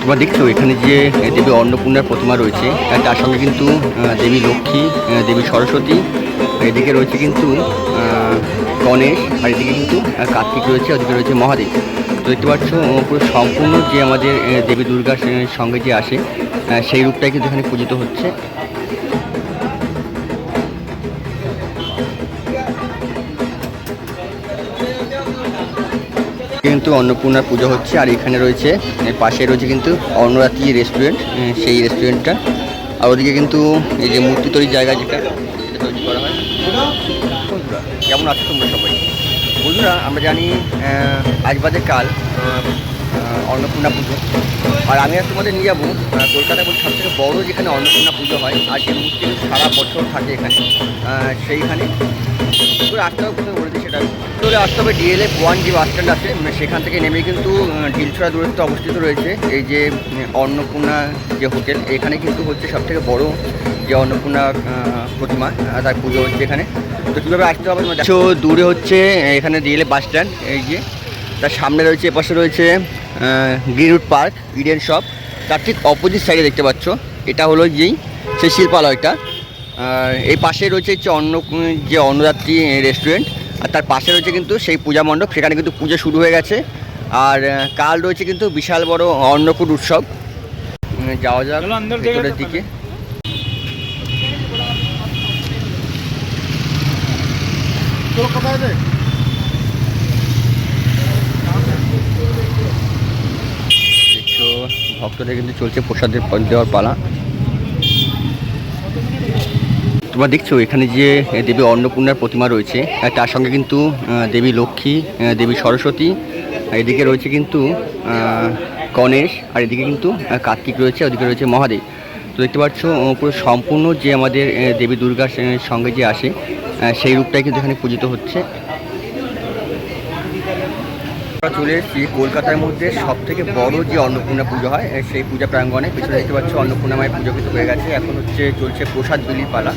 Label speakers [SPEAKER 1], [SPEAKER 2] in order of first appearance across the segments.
[SPEAKER 1] তোমরা দেখছ, এখানে যে দেবী অন্নপূর্ণার প্রতিমা রয়েছে তার সঙ্গে কিন্তু দেবী লক্ষ্মী দেবী সরস্বতী এদিকে রয়েছে কিন্তু গণেশ, আর এদিকে কিন্তু কার্তিক রয়েছে ওদিকে রয়েছে মহাদেব। তো দেখতে পাচ্ছ পুরো সম্পূর্ণ যে আমাদের দেবী দুর্গার সঙ্গে যে আসে সেই রূপটাই কিন্তু এখানে পূজিত হচ্ছে। কিন্তু অন্নপূর্ণার পুজো হচ্ছে আর এখানে রয়েছে পাশে রয়েছে কিন্তু অন্নরাত্রি রেস্টুরেন্ট সেই রেস্টুরেন্টটা আর ওদিকে কিন্তু এই যে মূর্তি তৈরির জায়গা যেটা তৈরি করা হয়। কেমন আছো তোমরা সবাই? বন্ধুরা আমরা জানি আজ বাদে কাল অন্নপূর্ণা পুজো। আর আমি আর তোমাদের নিয়ে যাব আহ, কলকাতায় বলতে সব থেকে বড়ো যেখানে অন্নপূর্ণা পুজো হয় আর যে মূর্তি সারা বছর থাকে এখানে সেইখানে। পুরো আসতে হবে কোথায় বলে সেটা। চলে আসতে হবে ডিএলএফ ওয়ান যে বাস স্ট্যান্ড আছে সেখান থেকে নেমে কিন্তু ঢিলছড়া দূরত্বে অবস্থিত রয়েছে। এই যে অন্নপূর্ণা যে হোটেল, এখানে কিন্তু হচ্ছে সব থেকে বড় যে অন্নপূর্ণা প্রতিমা তার পুজো হচ্ছে এখানে। তো কীভাবে আসতে হবে তোমরা দেখো। দূরে হচ্ছে এখানে ডিএলএফ বাস স্ট্যান্ড এই যে। তার সামনে রয়েছে এপাশে রয়েছে গ্রিনউড পার্ক ইডেন শপ তার ঠিক অপোজিট সাইডে দেখতে পাচ্ছ, এটা হলো যেই, সেই শিল্পালয়টা। এই পাশে রয়েছে হচ্ছে অন্ন যে অন্নদাত্রী রেস্টুরেন্ট আর তার পাশে রয়েছে কিন্তু সেই পূজা মণ্ডপ সেখানে কিন্তু পুজো শুরু হয়ে গেছে। আর কাল রয়েছে কিন্তু বিশাল বড় অন্নকূট উৎসব। যাওয়া যাক ভেতরের
[SPEAKER 2] তো
[SPEAKER 1] দিকে ভক্তদের কিন্তু চলছে প্রসাদের দেওয়ার পালা। তোমরা দেখছ, এখানে যে দেবী অন্নপূর্ণার প্রতিমা রয়েছে তার সঙ্গে কিন্তু দেবী লক্ষ্মী দেবী সরস্বতী এদিকে রয়েছে কিন্তু গণেশ, আর এদিকে কিন্তু কার্তিক রয়েছে, ওদিকে রয়েছে মহাদেব। তো দেখতে পাচ্ছ পুরো সম্পূর্ণ যে আমাদের দেবী দুর্গার সঙ্গে যে আসে সেই রূপটাই কিন্তু এখানে পূজিত হচ্ছে। আমরা চলে এসেছি কলকাতার মধ্যে সব থেকে বড় যে অন্নপূর্ণা পুজো হয় সেই পূজা প্রাঙ্গণে। পিছনে দেখতে পাচ্ছ অন্নপূর্ণা মায়ের পুজো কিন্তু হয়ে গেছে। এখন হচ্ছে চলছে প্রসাদ বিলির পালা।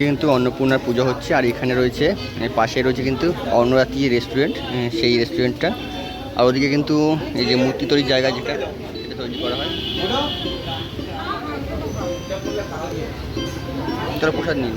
[SPEAKER 1] কিন্তু অন্নপূর্ণার পুজো হচ্ছে, আর এখানে রয়েছে পাশে রয়েছে কিন্তু অন্নরাত্রি রেস্টুরেন্ট সেই রেস্টুরেন্টটা আর ওদিকে কিন্তু এই যে মূর্তি তৈরির জায়গা যেটা, সেটা তৈরি করা হয়। তোরা প্রসাদ নিন